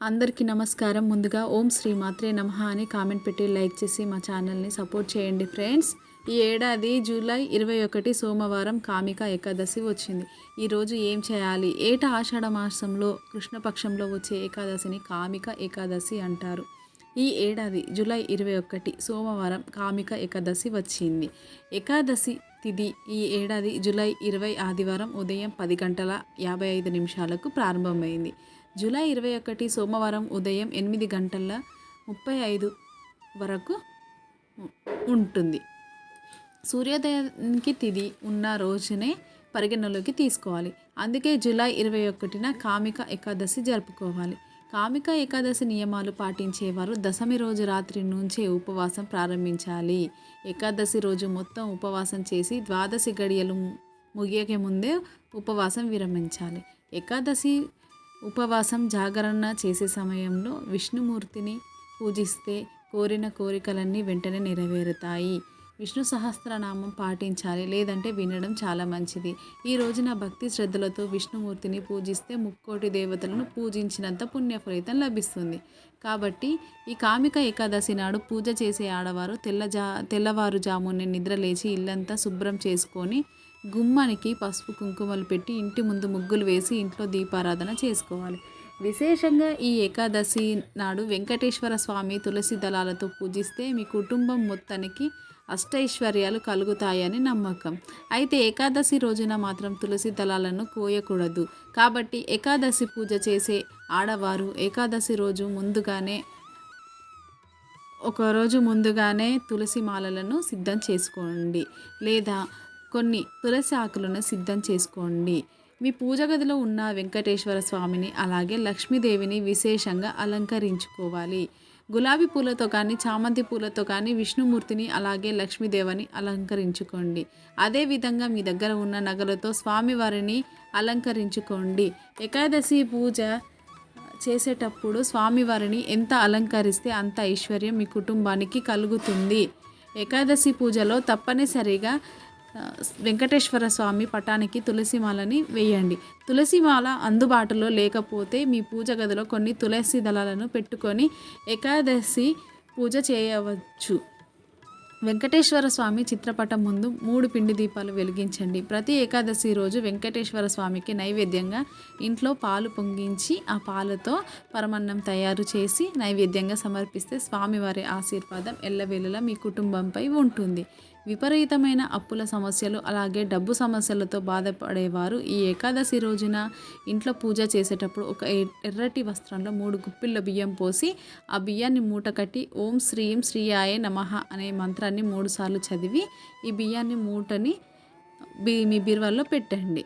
అందరికీ నమస్కారం. ముందుగా ఓం శ్రీ మాత్రే నమః అని కామెంట్ పెట్టి లైక్ చేసి మా ఛానల్ని సపోర్ట్ చేయండి ఫ్రెండ్స్. ఈ ఏడాది జూలై ఇరవై ఒకటి సోమవారం కామిక ఏకాదశి వచ్చింది. ఈరోజు ఏం చేయాలి? ఏట ఆషాఢ మాసంలో కృష్ణపక్షంలో వచ్చే ఏకాదశిని కామిక ఏకాదశి అంటారు. ఈ ఏడాది జూలై ఇరవై ఒకటి సోమవారం కామిక ఏకాదశి వచ్చింది. ఏకాదశి తిథి ఈ ఏడాది జూలై ఇరవై ఆదివారం ఉదయం పది గంటల యాభై ఐదు నిమిషాలకు ప్రారంభమైంది. జూలై ఇరవై ఒకటి సోమవారం ఉదయం ఎనిమిది గంటల ముప్పై ఐదు వరకు ఉంటుంది. సూర్యోదయానికి తిది ఉన్న రోజునే పరిగణలోకి తీసుకోవాలి. అందుకే జూలై ఇరవై ఒకటిన కామిక ఏకాదశి జరుపుకోవాలి. కామిక ఏకాదశి నియమాలు పాటించేవారు దశమి రోజు రాత్రి నుంచే ఉపవాసం ప్రారంభించాలి. ఏకాదశి రోజు మొత్తం ఉపవాసం చేసి ద్వాదశి గడియలు ముగియకే ముందే ఉపవాసం విరమించాలి. ఏకాదశి ఉపవాసం జాగరణ చేసే సమయంలో విష్ణుమూర్తిని పూజిస్తే కోరిన కోరికలన్నీ వెంటనే నెరవేరుతాయి. విష్ణు సహస్రనామం పాటించాలి లేదంటే వినడం చాలా మంచిది. ఈ రోజున భక్తి శ్రద్ధలతో విష్ణుమూర్తిని పూజిస్తే ముక్కోటి దేవతలను పూజించినంత పుణ్య ఫలితం లభిస్తుంది. కాబట్టి ఈ కామిక ఏకాదశి నాడు పూజ చేసే ఆడవారు తెల్లజా తెల్లవారుజామునే నిద్రలేచి ఇల్లంతా శుభ్రం చేసుకొని గుమ్మానికి పసుపు కుంకుమలు పెట్టి ఇంటి ముందు ముగ్గులు వేసి ఇంట్లో దీపారాధన చేసుకోవాలి. విశేషంగా ఈ ఏకాదశి నాడు వెంకటేశ్వర స్వామి తులసి దళాలతో పూజిస్తే మీ కుటుంబం మొత్తానికి అష్టైశ్వర్యాలు కలుగుతాయని నమ్మకం. అయితే ఏకాదశి రోజున మాత్రం తులసి దళాలను కోయకూడదు. కాబట్టి ఏకాదశి పూజ చేసే ఆడవారు ఏకాదశి రోజు ముందుగానే ఒక రోజు ముందుగానే తులసి మాలలను సిద్ధం చేసుకోండి. లేదా కొన్ని తులసి ఆకులను సిద్ధం చేసుకోండి. మీ పూజ గదిలో ఉన్న వెంకటేశ్వర స్వామిని అలాగే లక్ష్మీదేవిని విశేషంగా అలంకరించుకోవాలి. గులాబీ పూలతో కానీ చామంతి పూలతో కానీ విష్ణుమూర్తిని అలాగే లక్ష్మీదేవిని అలంకరించుకోండి. అదేవిధంగా మీ దగ్గర ఉన్న నగలతో స్వామివారిని అలంకరించుకోండి. ఏకాదశి పూజ చేసేటప్పుడు స్వామివారిని ఎంత అలంకరిస్తే అంత ఐశ్వర్యం మీ కుటుంబానికి కలుగుతుంది. ఏకాదశి పూజలో తప్పనిసరిగా వెంకటేశ్వర స్వామి పటానికి తులసిమాలని వేయండి. తులసిమాల అందుబాటులో లేకపోతే మీ పూజ గదిలో కొన్ని తులసి దళాలను పెట్టుకొని ఏకాదశి పూజ చేయవచ్చు. వెంకటేశ్వర స్వామి చిత్రపటం ముందు మూడు పిండి దీపాలు వెలిగించండి. ప్రతి ఏకాదశి రోజు వెంకటేశ్వర స్వామికి నైవేద్యంగా ఇంట్లో పాలు పొంగించి ఆ పాలతో పరమన్నం తయారు చేసి నైవేద్యంగా సమర్పిస్తే స్వామివారి ఆశీర్వాదం ఎల్లవేళలా మీ కుటుంబంపై ఉంటుంది. విపరీతమైన అప్పుల సమస్యలు అలాగే డబ్బు సమస్యలతో బాధపడేవారు. ఈ ఏకాదశి రోజున ఇంట్లో పూజ చేసేటప్పుడు ఒక ఎర్రటి వస్త్రంలో మూడు గుప్పిళ్ళ బియ్యం పోసి ఆ బియ్యాన్ని మూట కట్టి ఓం శ్రీం శ్రీయాయ నమః అనే మంత్రాన్ని మూడుసార్లు చదివి ఈ బియ్యాన్ని మూటని బి మీ బీరువాల్లో పెట్టండి.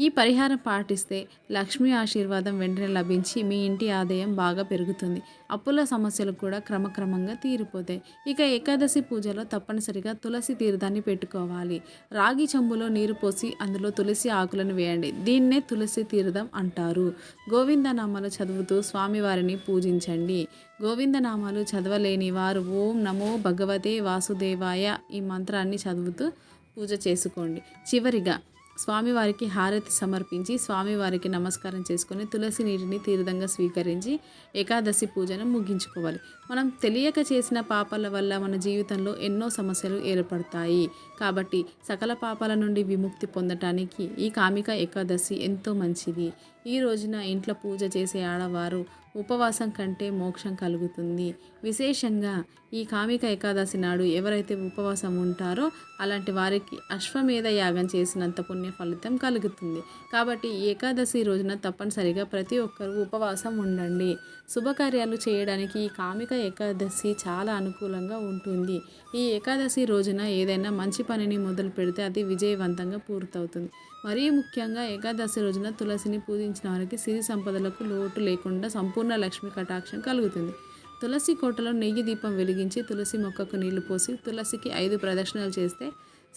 ఈ పరిహారం పాటిస్తే లక్ష్మీ ఆశీర్వాదం వెంటనే లభించి మీ ఇంటి ఆదాయం బాగా పెరుగుతుంది. అప్పుల సమస్యలు కూడా క్రమక్రమంగా తీరిపోతాయి. ఇక ఏకాదశి పూజలో తప్పనిసరిగా తులసి తీర్థాన్ని పెట్టుకోవాలి. రాగి చెంబులో నీరు పోసి అందులో తులసి ఆకులను వేయండి. దీన్నే తులసి తీర్థం అంటారు. గోవిందనామాలు చదువుతూ స్వామివారిని పూజించండి. గోవిందనామాలు చదవలేని వారు ఓం నమో భగవతే వాసుదేవాయ ఈ మంత్రాన్ని చదువుతూ పూజ చేసుకోండి. చివరిగా స్వామివారికి హారతి సమర్పించి స్వామివారికి నమస్కారం చేసుకొని తులసి నీటిని తీర్థంగా స్వీకరించి ఏకాదశి పూజను ముగించుకోవాలి. మనం తెలియక చేసిన పాపాల వల్ల మన జీవితంలో ఎన్నో సమస్యలు ఏర్పడతాయి. కాబట్టి సకల పాపాల నుండి విముక్తి పొందటానికి ఈ కామిక ఏకాదశి ఎంతో మంచిది. ఈ రోజున ఇంట్లో పూజ చేసే ఆడవారు ఉపవాసం కంటే మోక్షం కలుగుతుంది. విశేషంగా ఈ కామిక ఏకాదశి నాడు ఎవరైతే ఉపవాసం ఉంటారో అలాంటి వారికి అశ్వమేధ యాగం చేసినంత పుణ్య ఫలితం కలుగుతుంది. కాబట్టి ఏకాదశి రోజున తప్పనిసరిగా ప్రతి ఒక్కరూ ఉపవాసం ఉండండి. శుభకార్యాలు చేయడానికి ఈ కామిక ఏకాదశి చాలా అనుకూలంగా ఉంటుంది. ఈ ఏకాదశి రోజున ఏదైనా మంచి పనిని మొదలు పెడితే అది విజయవంతంగా పూర్తవుతుంది. మరీ ముఖ్యంగా ఏకాదశి రోజున తులసిని పూజించిన వారికి సిరి సంపదలకు లోటు లేకుండా సంపూర్ణ లక్ష్మి కటాక్షం కలుగుతుంది. తులసి కోటలో నెయ్యి దీపం వెలిగించి తులసి మొక్కకు నీళ్ళు పోసి తులసికి ఐదు ప్రదక్షిణలు చేస్తే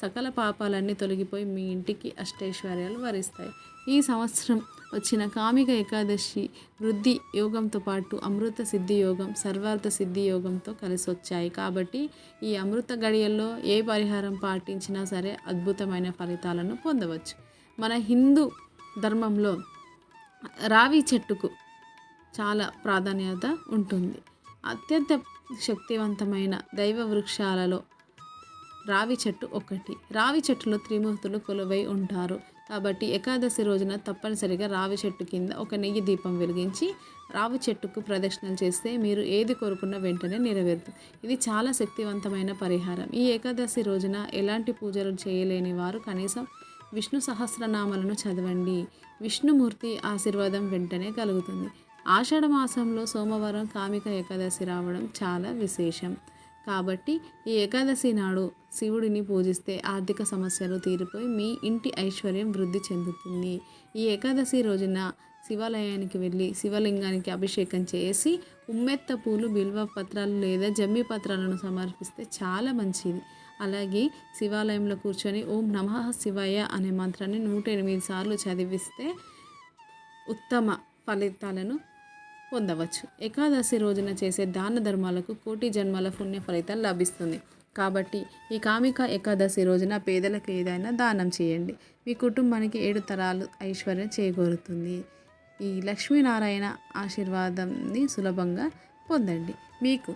సకల పాపాలన్నీ తొలగిపోయి మీ ఇంటికి అష్టైశ్వర్యాలు వరిస్తాయి. ఈ సంవత్సరం వచ్చిన కామిక ఏకాదశి వృద్ధి యోగంతో పాటు అమృత సిద్ధి యోగం సర్వార్థ సిద్ధి యోగంతో కలిసి వచ్చాయి. కాబట్టి ఈ అమృత గడియల్లో ఏ పరిహారం పాటించినా సరే అద్భుతమైన ఫలితాలను పొందవచ్చు. మన హిందూ ధర్మంలో రావి చెట్టుకు చాలా ప్రాధాన్యత ఉంటుంది. అత్యంత శక్తివంతమైన దైవ వృక్షాలలో రావి చెట్టు ఒకటి. రావి చెట్టులో త్రిమూర్తులు కొలువై ఉంటారు. కాబట్టి ఏకాదశి రోజున తప్పనిసరిగా రావి చెట్టు కింద ఒక నెయ్యి దీపం వెలిగించి రావి చెట్టుకు ప్రదక్షిణలు చేస్తే మీరు ఏది కోరుకున్న వెంటనే నెరవేరుతుంది. ఇది చాలా శక్తివంతమైన పరిహారం. ఈ ఏకాదశి రోజున ఎలాంటి పూజలు చేయలేని వారు కనీసం విష్ణు సహస్రనామాలను చదవండి. విష్ణుమూర్తి ఆశీర్వాదం వెంటనే కలుగుతుంది. ఆషాఢ మాసంలో సోమవారం కామిక ఏకాదశి రావడం చాలా విశేషం. కాబట్టి ఈ ఏకాదశి నాడు శివుడిని పూజిస్తే ఆర్థిక సమస్యలు తీరిపోయి మీ ఇంటి ఐశ్వర్యం వృద్ధి చెందుతుంది. ఈ ఏకాదశి రోజున శివాలయానికి వెళ్ళి శివలింగానికి అభిషేకం చేసి ఉమ్మెత్త పూలు బిల్వ పత్రాలు లేదా జమ్మి పత్రాలను సమర్పిస్తే చాలా మంచిది. అలాగే శివాలయంలో కూర్చొని ఓం నమః శివయ్య అనే మంత్రాన్ని నూట ఎనిమిది సార్లు చదివిస్తే ఉత్తమ ఫలితాలను పొందవచ్చు. ఏకాదశి రోజున చేసే దాన ధర్మాలకు కోటి జన్మల పుణ్య ఫలితం లభిస్తుంది. కాబట్టి ఈ కామిక ఏకాదశి రోజున పేదలకు ఏదైనా దానం చేయండి. మీ కుటుంబానికి ఏడు తరాలు ఐశ్వర్యం చేకూరుతుంది. ఈ లక్ష్మీనారాయణ ఆశీర్వాదంని సులభంగా పొందండి. మీకు